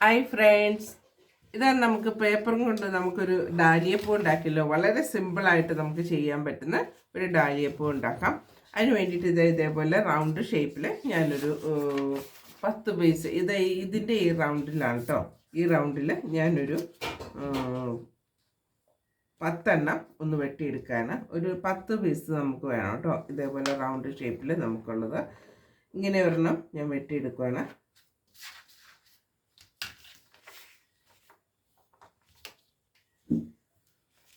Hi friends ഇതാണ് നമുക്ക് പേപ്പറും കൊണ്ട് നമുക്കൊരു ഡാലിയപ്പൂ ഉണ്ടാക്കിയല്ലോ. വളരെ സിമ്പിളായിട്ട് നമുക്ക് ചെയ്യാൻ പറ്റുന്ന ഒരു ഡാലിയപ്പൂ ഉണ്ടാക്കാം. അതിന് വേണ്ടിയിട്ട് ഇത് ഇതേപോലെ റൗണ്ട് ഷേപ്പിൽ ഞാനൊരു പത്ത് പീസ് ഇത് ഇതിന്റെ ഈ റൗണ്ടിലാണ് കേട്ടോ ഈ റൗണ്ടിൽ ഞാനൊരു പത്തെണ്ണം ഒന്ന് വെട്ടിയെടുക്കാനാണ്. ഒരു പത്ത് പീസ് നമുക്ക് വേണം കേട്ടോ ഇതേപോലെ റൗണ്ട് ഷേപ്പിൽ നമുക്കുള്ളത്. ഇങ്ങനെ ഒരെണ്ണം ഞാൻ വെട്ടിയെടുക്കുകയാണ്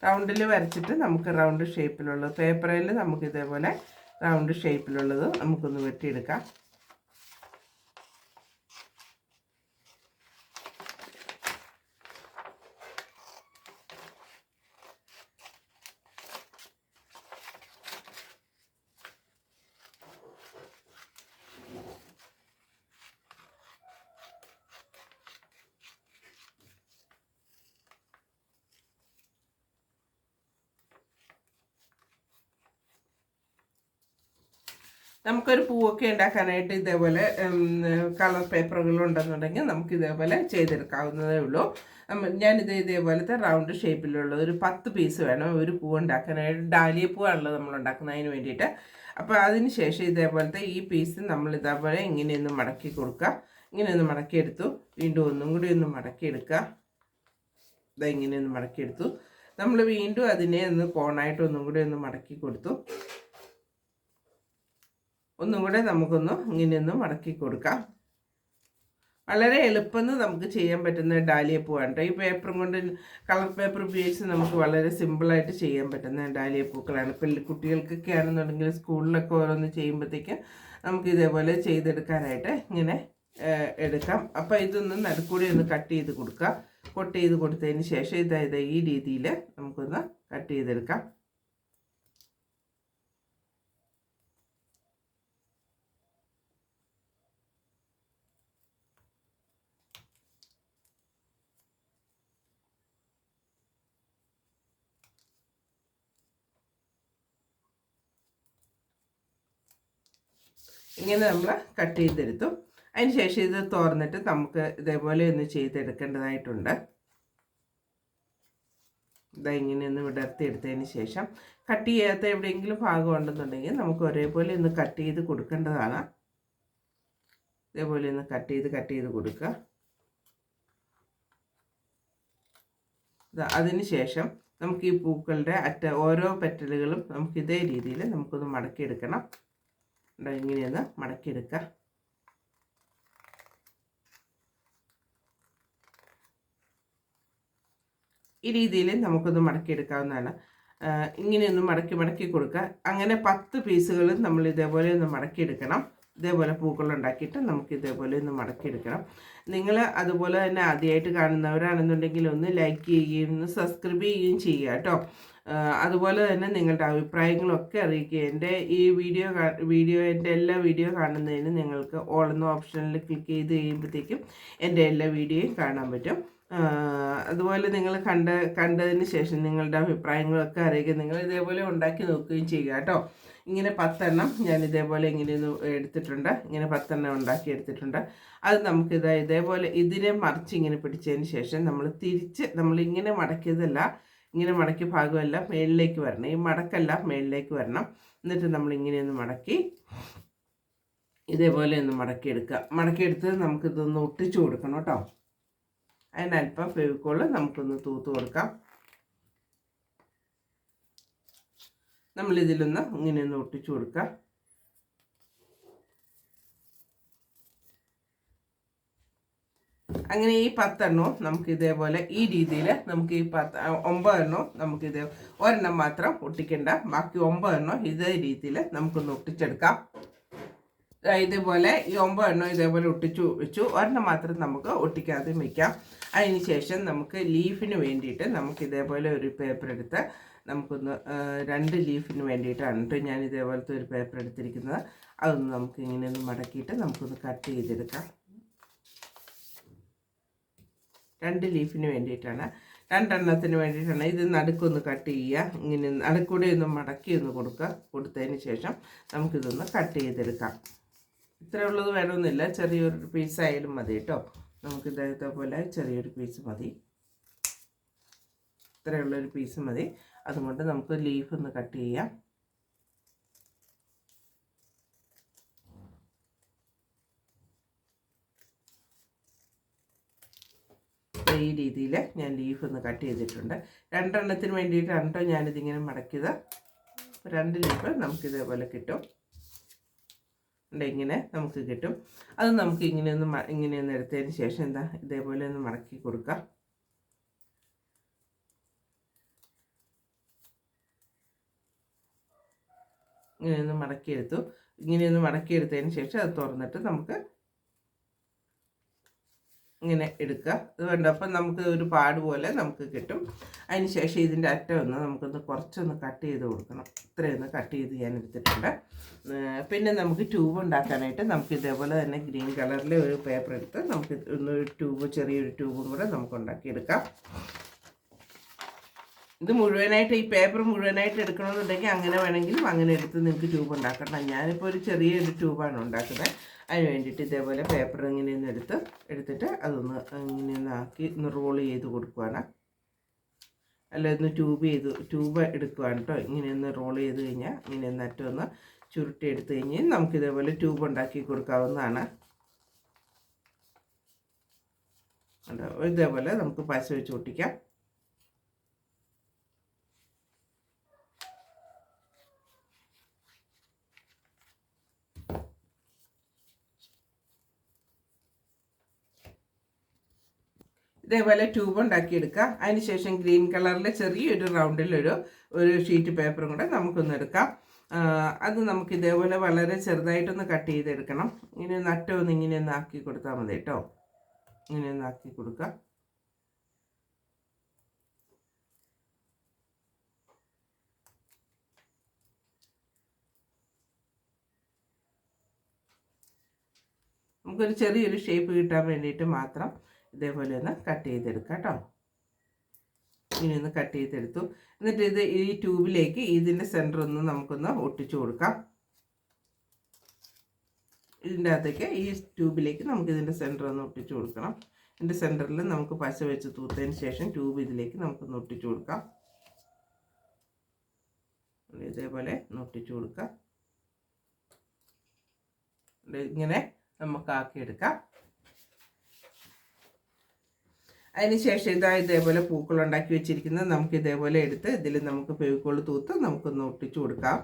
റൗണ്ടിൽ വരച്ചിട്ട് നമുക്ക് റൗണ്ട് ഷേപ്പിലുള്ളത്. പേപ്പറിൽ നമുക്ക് ഇതേപോലെ റൗണ്ട് ഷേപ്പിലുള്ളത് നമുക്കൊന്ന് വെട്ടിയെടുക്കാം. നമുക്കൊരു പൂവൊക്കെ ഉണ്ടാക്കാനായിട്ട് ഇതേപോലെ കളർ പേപ്പറുകൾ ഉണ്ടെന്നുണ്ടെങ്കിൽ നമുക്ക് ഇതേപോലെ ചെയ്തെടുക്കാവുന്നതേ ഉള്ളൂ. ഞാനിത് ഇതേപോലത്തെ റൗണ്ട് ഷേപ്പിലുള്ള ഒരു പത്ത് പീസ് വേണം ഒരു പൂ ഉണ്ടാക്കാനായിട്ട്. ഡാലിയ പൂവാണല്ലോ നമ്മൾ ഉണ്ടാക്കുന്നതിന് വേണ്ടിയിട്ട്. അപ്പോൾ അതിന് ശേഷം ഇതേപോലത്തെ ഈ പീസ് നമ്മൾ ഇതേപോലെ ഇങ്ങനെയൊന്ന് മടക്കി കൊടുക്കുക. ഇങ്ങനെയൊന്ന് മടക്കിയെടുത്തു. വീണ്ടും ഒന്നും കൂടി ഒന്ന് മടക്കിയെടുക്കുക. ഇതാ ഇങ്ങനെയൊന്ന് മടക്കിയെടുത്തു. നമ്മൾ വീണ്ടും അതിനെ ഒന്ന് കോണായിട്ട് ഒന്നും കൂടി ഒന്ന് മടക്കി കൊടുത്തു. ഒന്നും കൂടെ നമുക്കൊന്ന് ഇങ്ങനെയൊന്ന് മടക്കി കൊടുക്കാം. വളരെ എളുപ്പമെന്ന് നമുക്ക് ചെയ്യാൻ പറ്റുന്ന ഡാലിയപ്പൂവാണ് കേട്ടോ ഈ പേപ്പറും കൊണ്ട് കളർ പേപ്പർ ഉപയോഗിച്ച് നമുക്ക് വളരെ സിമ്പിളായിട്ട് ചെയ്യാൻ പറ്റുന്ന ഡാലിയപ്പൂക്കളാണ്. കുട്ടികൾക്കൊക്കെ ആണെന്നുണ്ടെങ്കിൽ സ്കൂളിലൊക്കെ ഓരോന്ന് ചെയ്യുമ്പോഴത്തേക്ക് നമുക്ക് ഇതേപോലെ ചെയ്തെടുക്കാനായിട്ട് ഇങ്ങനെ എടുക്കാം. അപ്പോൾ ഇതൊന്ന് നടുക്കൂടി ഒന്ന് കട്ട് ചെയ്ത് കൊടുക്കുക കൊട്ട് ചെയ്ത് കൊടുത്തതിന് ശേഷം ഇതായത് ഈ രീതിയിൽ നമുക്കൊന്ന് കട്ട് ചെയ്തെടുക്കാം. ഇങ്ങനെ നമ്മൾ കട്ട് ചെയ്തെടുത്തു. അതിന് ശേഷം ഇത് തുറന്നിട്ട് നമുക്ക് ഇതേപോലെ ഒന്ന് ചെയ്തെടുക്കേണ്ടതായിട്ടുണ്ട്. ഇതാ ഇങ്ങനെ ഒന്ന് വിടർത്തി എടുത്തതിന് ശേഷം കട്ട് ചെയ്യാത്ത എവിടെയെങ്കിലും ഭാഗം ഉണ്ടെന്നുണ്ടെങ്കിൽ നമുക്ക് ഒരേപോലെ ഒന്ന് കട്ട് ചെയ്ത് കൊടുക്കേണ്ടതാണ്. ഇതേപോലെ ഒന്ന് കട്ട് ചെയ്ത് കട്ട് ചെയ്ത് കൊടുക്കുക. അതിന് ശേഷം നമുക്ക് ഈ പൂക്കളുടെ അറ്റ ഓരോ പെറ്റലുകളും നമുക്ക് ഇതേ രീതിയിൽ നമുക്കൊന്ന് മടക്കിയെടുക്കണം. ഇങ്ങനെയൊന്ന് മടക്കിയെടുക്കുക ഈ രീതിയിൽ നമുക്കൊന്ന് മടക്കിയെടുക്കാവുന്നതാണ്. ഇങ്ങനെയൊന്ന് മടക്കി മടക്കി കൊടുക്കുക. അങ്ങനെ പത്ത് പീസുകൾ നമ്മൾ ഇതേപോലെ ഒന്ന് മടക്കിയെടുക്കണം. ഇതേപോലെ പൂക്കൾ ഉണ്ടാക്കിയിട്ട് നമുക്ക് ഇതേപോലെ ഒന്ന് മടക്കിയെടുക്കണം. നിങ്ങൾ അതുപോലെ തന്നെ ആദ്യമായിട്ട് കാണുന്നവരാണെന്നുണ്ടെങ്കിൽ ഒന്ന് ലൈക്ക് ചെയ്യുകയും ഒന്ന് സബ്സ്ക്രൈബ് ചെയ്യുകയും ചെയ്യുക കേട്ടോ. അതുപോലെ തന്നെ നിങ്ങളുടെ അഭിപ്രായങ്ങളൊക്കെ അറിയിക്കുക. എന്റെ ഈ വീഡിയോ വീഡിയോ എന്റെ എല്ലാ വീഡിയോ കാണുന്നതിന് നിങ്ങൾക്ക് ഓൾ എന്ന ഓപ്ഷനിൽ ക്ലിക്ക് ചെയ്ത് കഴിയുമ്പോഴത്തേക്കും എന്റെ എല്ലാ വീഡിയോയും കാണാൻ പറ്റും. അതുപോലെ നിങ്ങൾ കണ്ട കണ്ടതിന് ശേഷം നിങ്ങളുടെ അഭിപ്രായങ്ങളൊക്കെ അറിയിക്കുക. നിങ്ങൾ ഇതേപോലെ ഉണ്ടാക്കി നോക്കുകയും ചെയ്യുക കേട്ടോ. ഇങ്ങനെ പത്തെണ്ണം ഞാൻ ഇതേപോലെ ഇങ്ങനെ എടുത്തിട്ടുണ്ട്. ഇങ്ങനെ പത്തെണ്ണം ഉണ്ടാക്കി എടുത്തിട്ടുണ്ട്. അത് നമുക്കിത് ഇതേപോലെ ഇതിനെ മറിച്ച് ഇങ്ങനെ പിടിച്ചതിന് ശേഷം നമ്മൾ തിരിച്ച് നമ്മൾ ഇങ്ങനെ മടക്കിയതല്ല ഇങ്ങനെ മടക്കി ഭാഗമല്ല മേളിലേക്ക് വരണം. ഈ മടക്കല്ല മേളിലേക്ക് വരണം. എന്നിട്ട് നമ്മൾ ഇങ്ങനെയൊന്ന് മടക്കി ഇതേപോലെ ഒന്ന് മടക്കിയെടുക്കുക. മടക്കിയെടുത്ത് നമുക്കിതൊന്ന് ഒട്ടിച്ചു കൊടുക്കണം കേട്ടോ. അതിനല്പം ഫെവിക്കോൾ നമുക്കൊന്ന് തൂത്ത് കൊടുക്കാം. നമ്മളിതിലൊന്ന് ഇങ്ങനെയൊന്ന് ഒട്ടിച്ചു കൊടുക്കാം അങ്ങനെ ഈ പത്തെണ്ണവും നമുക്ക് ഇതേപോലെ ഈ രീതിയിൽ നമുക്ക് ഈ പത്ത് ഒമ്പതെണ്ണവും നമുക്ക് ഇതേ ഒരെണ്ണം മാത്രം ഒട്ടിക്കേണ്ട. ബാക്കി ഒമ്പതെണ്ണം ഇതേ രീതിയിൽ നമുക്കൊന്ന് ഒട്ടിച്ചെടുക്കാം. ഇതേപോലെ ഈ ഒമ്പതെണ്ണം ഇതേപോലെ ഒട്ടിച്ചു വെച്ചു. ഒരെണ്ണം മാത്രം നമുക്ക് ഒട്ടിക്കാതെ വയ്ക്കാം. അതിന് ശേഷം നമുക്ക് ലീഫിന് വേണ്ടിയിട്ട് നമുക്ക് ഇതേപോലെ ഒരു പേപ്പർ എടുത്ത് നമുക്കൊന്ന് രണ്ട് ലീഫിന് വേണ്ടിയിട്ടാണ് കേട്ടോ ഞാൻ ഇതേപോലത്തെ ഒരു പേപ്പർ എടുത്തിരിക്കുന്നത്. അതൊന്ന് നമുക്ക് ഇങ്ങനെ ഒന്ന് മടക്കിയിട്ട് നമുക്കൊന്ന് കട്ട് ചെയ്തെടുക്കാം. രണ്ട് ലീഫിന് വേണ്ടിയിട്ടാണ്. രണ്ടെണ്ണത്തിന് വേണ്ടിയിട്ടാണ്. ഇത് നടുക്കൊന്ന് കട്ട് ചെയ്യുക. ഇങ്ങനെ നടുക്കൂടെ ഒന്ന് മടക്കി ഒന്ന് കൊടുക്കുക. കൊടുത്തതിന് ശേഷം നമുക്കിതൊന്ന് കട്ട് ചെയ്തെടുക്കാം. ഇത്ര ഉള്ളത് വേണമെന്നില്ല. ചെറിയൊരു പീസ് ആയാലും മതി കേട്ടോ. നമുക്ക് ഇതേപോലെ പോലെ ചെറിയൊരു പീസ് മതി. ഇത്രയുള്ളൊരു പീസ് മതി. അതുകൊണ്ട് നമുക്ക് ലീഫ് ഒന്ന് കട്ട് ചെയ്യാം. ഈ രീതിയിൽ ഞാൻ ലീഫ് ഒന്ന് കട്ട് ചെയ്തിട്ടുണ്ട്. രണ്ടെണ്ണത്തിന് വേണ്ടിയിട്ട് രണ്ടോ ഞാനിതിങ്ങനെ മടക്കിയത്. രണ്ട് ലീഫ് നമുക്കിതേപോലെ കിട്ടും. ഇങ്ങനെ നമുക്ക് കിട്ടും. അത് നമുക്ക് ഇങ്ങനെ ഒന്ന് ഇങ്ങനെ ഒന്ന് എടുത്തതിന് ശേഷം എന്താ ഇതേപോലെ ഒന്ന് മടക്കി കൊടുക്കാം. ഇങ്ങനെയൊന്ന് മടക്കിയെടുത്തു. ഇങ്ങനെയൊന്ന് മടക്കിയെടുത്തതിന് ശേഷം അത് തുറന്നിട്ട് നമുക്ക് ഇങ്ങനെ എടുക്കുക. ഇത് വേണ്ട അപ്പം നമുക്ക് ഒരു പാട് പോലെ നമുക്ക് കിട്ടും. അതിന് ശേഷം ഇതിന്റെ അറ്റം ഒന്ന് നമുക്കൊന്ന് കുറച്ചൊന്ന് കട്ട് ചെയ്ത് കൊടുക്കണം. ഇത്രയൊന്ന് കട്ട് ചെയ്ത് ഞാൻ എടുത്തിട്ടുണ്ട്. പിന്നെ നമുക്ക് ട്യൂബ് ഉണ്ടാക്കാനായിട്ട് നമുക്ക് ഇതേപോലെ തന്നെ ഗ്രീൻ കളറിലെ ഒരു പേപ്പർ എടുത്ത് നമുക്ക് ഒന്ന് ട്യൂബ് ചെറിയൊരു ട്യൂബും കൂടെ നമുക്ക് ഉണ്ടാക്കിയെടുക്കാം. ഇത് മുഴുവനായിട്ട് ഈ പേപ്പർ മുഴുവനായിട്ട് എടുക്കണമെന്നുണ്ടെങ്കിൽ അങ്ങനെ വേണമെങ്കിലും അങ്ങനെ എടുത്ത് നിങ്ങൾക്ക് ട്യൂബ് ഉണ്ടാക്കണം. ഞാനിപ്പോൾ ഒരു ചെറിയൊരു ട്യൂബാണ് ഉണ്ടാക്കുന്നത്. അതിന് വേണ്ടിയിട്ട് ഇതേപോലെ പേപ്പർ ഇങ്ങനെയൊന്ന് എടുത്ത് എടുത്തിട്ട് അതൊന്ന് ഇങ്ങനെ ഒന്ന് ആക്കി ഒന്ന് റോൾ ചെയ്ത് കൊടുക്കുവാണ്. അല്ല ഒന്ന് ട്യൂബ് ചെയ്ത് ട്യൂബ് എടുക്കുവാണ് കേട്ടോ ഇങ്ങനെയൊന്ന് റോൾ ചെയ്ത് കഴിഞ്ഞാൽ ഇങ്ങനെയൊന്ന് അറ്റമൊന്ന് ചുരുട്ടി എടുത്തു കഴിഞ്ഞാൽ നമുക്ക് ഇതേപോലെ ട്യൂബ് ഉണ്ടാക്കി കൊടുക്കാവുന്നതാണ്. ഇതേപോലെ നമുക്ക് പശ വെച്ച് ഒട്ടിക്കാം ഇതേപോലെ ട്യൂബ് ഉണ്ടാക്കിയെടുക്കുക അതിനുശേഷം ഗ്രീൻ കളറിൽ ചെറിയൊരു റൗണ്ടിലൊരു ഒരു ഷീറ്റ് പേപ്പറും കൂടെ നമുക്കൊന്ന് എടുക്കാം. അത് നമുക്ക് ഇതേപോലെ വളരെ ചെറുതായിട്ടൊന്ന് കട്ട് ചെയ്തെടുക്കണം. ഇങ്ങനെ നട്ടോ ഒന്ന് ഇങ്ങനെ ഒന്ന് ആക്കി കൊടുത്താൽ മതി കേട്ടോ. ഇങ്ങനെ ഒന്ന് ആക്കി കൊടുക്കുക. നമുക്കൊരു ചെറിയൊരു ഷേപ്പ് കിട്ടാൻ വേണ്ടിയിട്ട് മാത്രം ഇതേപോലെ ഒന്ന് കട്ട് ചെയ്തെടുക്കാം കേട്ടോ. ഇനി ഒന്ന് കട്ട് ചെയ്തെടുത്തു. എന്നിട്ട് ഇത് ഈ ട്യൂബിലേക്ക് ഇതിന്റെ സെന്റർ ഒന്ന് നമുക്കൊന്ന് ഒട്ടിച്ചു കൊടുക്കാം. ഇതിന്റെ അകത്തേക്ക് ഈ ട്യൂബിലേക്ക് നമുക്ക് ഇതിന്റെ സെന്റർ ഒന്ന് ഒട്ടിച്ചു കൊടുക്കണം. ഇതിന്റെ സെന്ററിൽ നമുക്ക് പശ വെച്ച് തൂത്തതിന് ശേഷം ട്യൂബ് ഇതിലേക്ക് നമുക്കൊന്ന് ഒട്ടിച്ചു കൊടുക്കാം. ഇതേപോലെ ഒട്ടിച്ചു കൊടുക്കാം. ഇങ്ങനെ നമുക്ക് ആക്കിയെടുക്കാം. അതിനുശേഷം ഇതാ ഇതേപോലെ പൂക്കൾ ഉണ്ടാക്കി വെച്ചിരിക്കുന്നത് നമുക്ക് ഇതേപോലെ എടുത്ത് ഇതിൽ നമുക്ക് പേവിക്കോൾ തൂത്ത് നമുക്കൊന്ന് ഒട്ടിച്ചു കൊടുക്കാം.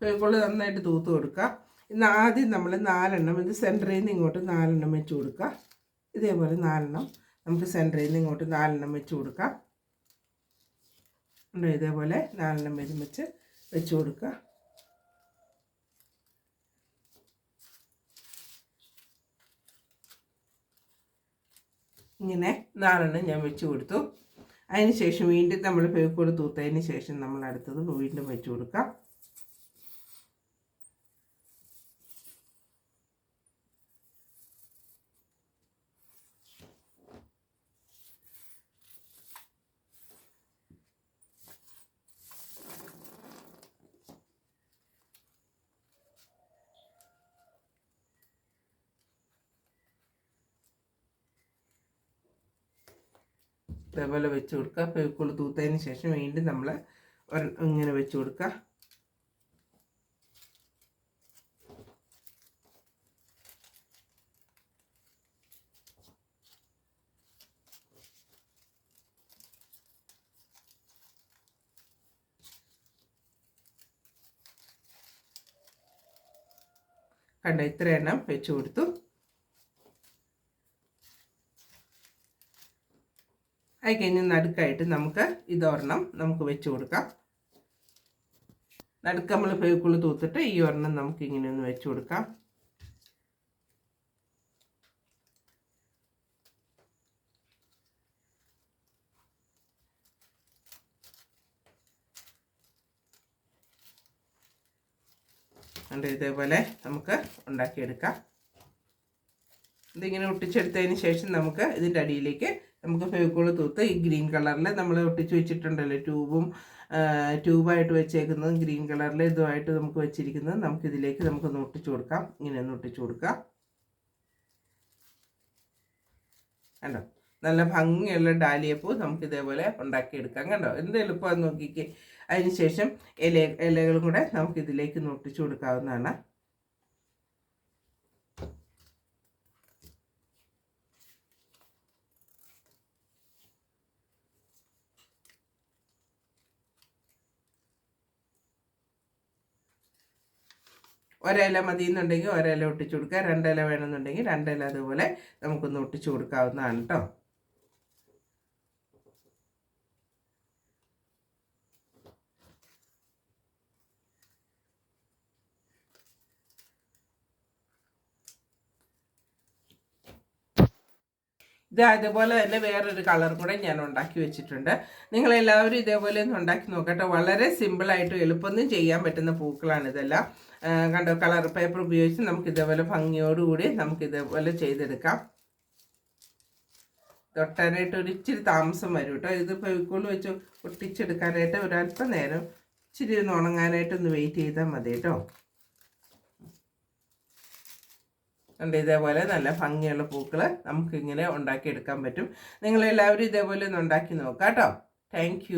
പേവിക്കോൾ നന്നായിട്ട് തൂത്ത് കൊടുക്കാം. ഇന്ന് ആദ്യം നമ്മൾ നാലെണ്ണം ഇത് സെന്ററിൽ നിന്ന് ഇങ്ങോട്ട് നാലെണ്ണം വെച്ച് കൊടുക്കുക ഇതേപോലെ നാലെണ്ണം നമുക്ക് സെന്ററിൽ നിന്ന് ഇങ്ങോട്ട് നാലെണ്ണം വെച്ച് കൊടുക്കാം. ഇതേപോലെ നാലെണ്ണം വെച്ച് വെച്ച് വെച്ച് കൊടുക്കുക ഇങ്ങനെ നാലെണ്ണം ഞാൻ വെച്ച് കൊടുത്തു. അതിന് ശേഷം വീണ്ടും നമ്മൾ പേക്കോട് തൂത്തതിന് ശേഷം നമ്മൾ അടുത്തത് വീണ്ടും വെച്ച് കൊടുക്കാം. ഇതേപോലെ വെച്ച് കൊടുക്കുക. പേക്കുള്ളു തൂത്തതിന് ശേഷം വീണ്ടും നമ്മൾ ഇങ്ങനെ വെച്ച് കൊടുക്കുക. കണ്ട? ഇത്ര എണ്ണം വെച്ച് കൊടുത്തു. അത് കഴിഞ്ഞ് നടുക്കായിട്ട് നമുക്ക് ഇതൊരെണ്ണം നമുക്ക് വെച്ച് കൊടുക്കാം. നടുക്ക് നമ്മൾ പേക്കുള്ളു തൂത്തിട്ട് ഈ ഒരെണ്ണം നമുക്ക് ഇങ്ങനെ ഒന്ന് വെച്ച് കൊടുക്കാം. ഇതേപോലെ നമുക്ക് ഉണ്ടാക്കിയെടുക്കാം. ഇതിങ്ങനെ ഒട്ടിച്ചെടുത്തതിന് ശേഷം നമുക്ക് ഇതിന്റെ അടിയിലേക്ക് നമുക്ക് ഫെവിക്കോൾ തൂത്ത് ഈ ഗ്രീൻ കളറിൽ നമ്മൾ ഒട്ടിച്ച് വെച്ചിട്ടുണ്ടല്ലോ ട്യൂബും ട്യൂബായിട്ട് വെച്ചേക്കുന്നത് ഗ്രീൻ കളറിൽ ഇതുമായിട്ട് നമുക്ക് വെച്ചിരിക്കുന്നത് നമുക്ക് ഇതിലേക്ക് നമുക്കൊന്ന് ഒട്ടിച്ചു കൊടുക്കാം. ഇങ്ങനെ ഒന്ന് ഒട്ടിച്ചു കൊടുക്കാം കണ്ടോ? നല്ല ഭംഗിയുള്ള ഡാലിയപ്പൂ നമുക്ക് ഇതേപോലെ ഉണ്ടാക്കിയെടുക്കാം. കണ്ടോ? എന്ത് എളുപ്പമാണെന്ന് നോക്കിക്കേ. അതിനുശേഷം ഇല ഇലകളും കൂടെ നമുക്ക് ഇതിലേക്ക് ഒട്ടിച്ചു കൊടുക്കാവുന്നതാണ്. ഒരില മതി എന്നുണ്ടെങ്കിൽ ഒരില ഒട്ടിച്ചു കൊടുക്കുക രണ്ടില വേണമെന്നുണ്ടെങ്കിൽ രണ്ടില അതുപോലെ നമുക്കൊന്ന് ഒട്ടിച്ചു കൊടുക്കാവുന്നതാണ് കേട്ടോ ഇത് അതുപോലെ തന്നെ വേറൊരു കളർ കൂടെ ഞാൻ ഉണ്ടാക്കി വെച്ചിട്ടുണ്ട്. നിങ്ങൾ എല്ലാവരും ഇതേപോലെ ഒന്ന് ഉണ്ടാക്കി നോക്കട്ടെ. വളരെ സിമ്പിളായിട്ട് എളുപ്പമൊന്നും ചെയ്യാൻ പറ്റുന്ന പൂക്കളാണ് ഇതെല്ലാം. കണ്ടോ? കളർ പേപ്പർ ഉപയോഗിച്ച് നമുക്ക് ഇതേപോലെ ഭംഗിയോടുകൂടി നമുക്ക് ഇതേപോലെ ചെയ്തെടുക്കാം. തൊട്ടാനായിട്ട് ഒരു ഇച്ചിരി താമസം വരും കേട്ടോ. ഇത് ഫെവിക്കോൾ വെച്ച് ഒട്ടിച്ചെടുക്കാനായിട്ട് ഒരല്പനേരം ഇച്ചിരി ഒന്ന് ഉണങ്ങാനായിട്ട് ഒന്ന് വെയിറ്റ് ചെയ്താൽ മതി കേട്ടോ. ഉണ്ട് ഇതേപോലെ നല്ല ഭംഗിയുള്ള പൂക്കൾ നമുക്കിങ്ങനെ ഉണ്ടാക്കിയെടുക്കാൻ പറ്റും. നിങ്ങളെല്ലാവരും ഇതേപോലെ ഒന്ന് ഉണ്ടാക്കി നോക്കാം കേട്ടോ താങ്ക്